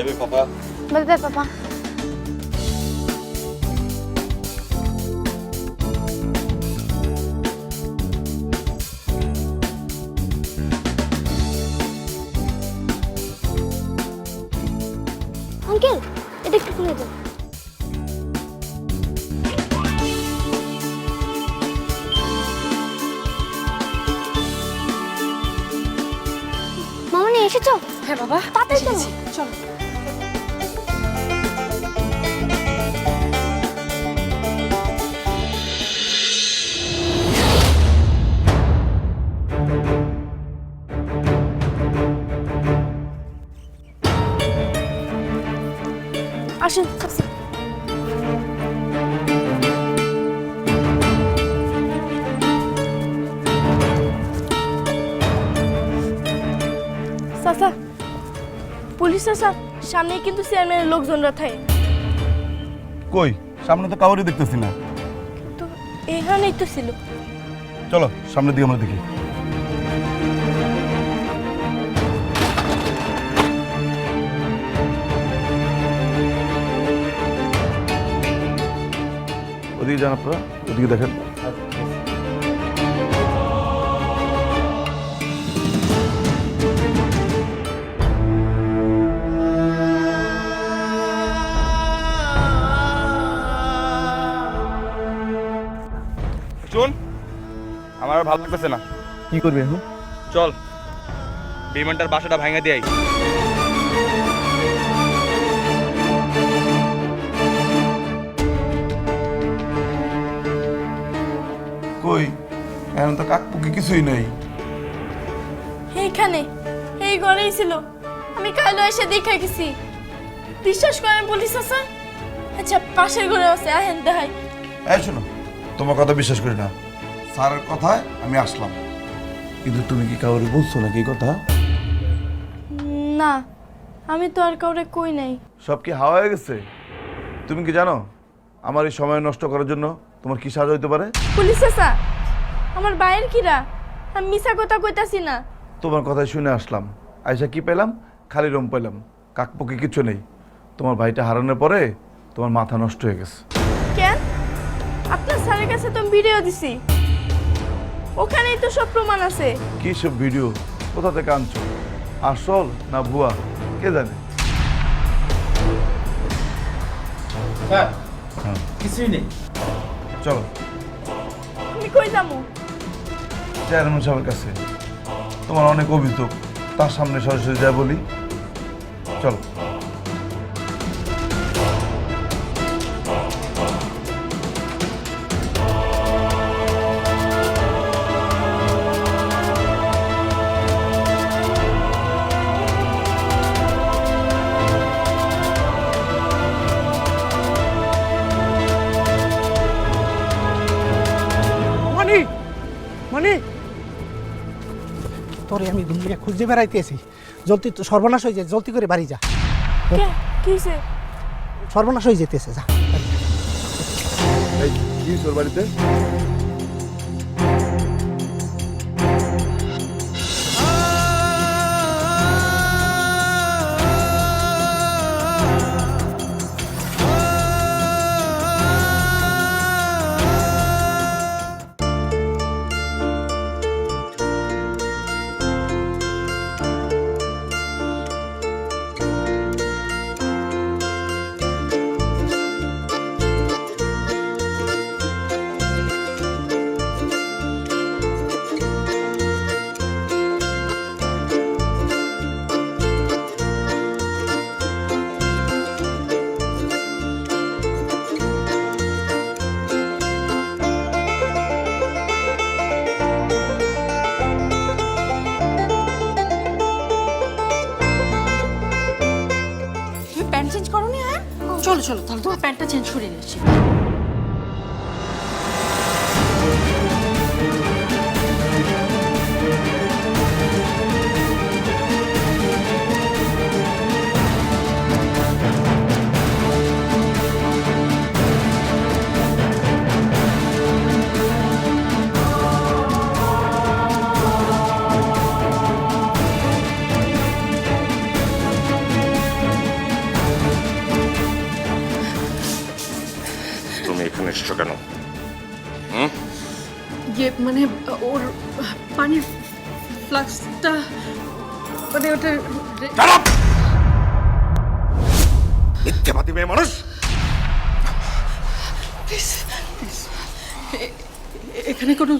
Bye bye papa bye bye papa uncle এটা একটু খুলে দাও। মামনি এসেছ? হ্যাঁ বাবা। তাড়াতাড়ি চলো। চলো। আসুন। চাচা পুলিশ চাচা সামনে কিন্তু চেয়ারম্যানের লোকজনরা থাকে। কই? সামনে তো কাউরে দেখতেছি না। তো এখানেই তো ছিল। চলো সামনের দিকে আমরা দেখি। ওদিকে যান আপনারা ওদিকে দেখেন। আমার আর ভালো লাগতেছে না। কি করবে এখন? চল বিমানটার বাসাটা ভাঙা দিয়াই এখন তো কাকপুকি কিছুই নাই। এইখানে এই ঘরেই ছিল। আমি কালো এসে দেখে গেছি। বিশ্বাস করেন পুলিশ চাচা আচ্ছা পাশের ঘরে আছে আহেন দেখাই। এই শোনো তোমার কথা বিশ্বাস করি না। স্যারের কথায় আমি আসলাম। কিন্তু তুমি কি কাউরে বলছো নাকি কথা? না আমি তো আর কাউরে কই নাই। সব কি হাওয়া হয়ে গেছে? তুমি কি জানো আমার এই সময় নষ্ট করার জন্য তোমার কি সাজা হইতে পারে? পুলিশ চাচা আমার বাইরের কিরা? আমি মিছা কথা কইতাছি না। তোমার কথাই শুনে আসলাম। আয়সা কি পেলাম? খালি রুম পেলাম। কাকপকি কিছু নেই। তোমার ভাইটা হারানোর পরে তোমার মাথা নষ্ট হয়ে গেছে। কেন? আপনার স্যারের কাছে তো আমি ভিডিও দিছি। ওখানেই তো সব প্রমাণ আছে। কি সব ভিডিও কোথা থেকে আনছো? আসল না ভুয়া? কে জানে? স্যার হ্যাঁ। কিছুই নেই। চলো। আমি কই যাব? চেয়ারম্যান সাহেবের কাছে। তোমার অনেক অভিযোগ তার সামনে সরাসরি যা বলি চলো। মানি? তোরে আমি দুনিয়া খুঁজে বেড়াইতেছি জলদি তো সর্বনাশ হয়ে যায় জলদি করে বাড়ি যা। কিসে কিছে সর্বনাশ হয়ে যেতেছে যা। এই কি তোর বাড়িতে? চলো চলো তাহলে তোমার প্যান্টটা চেঞ্জ করে নিচ্ছি। এসছো কেন? ইয়ে মানে ওর পানির ফ্লাক্সটা মানে ওটা খারাপ মিথ্যাবাদী মেয়ে মানুষ! এখানে কোনো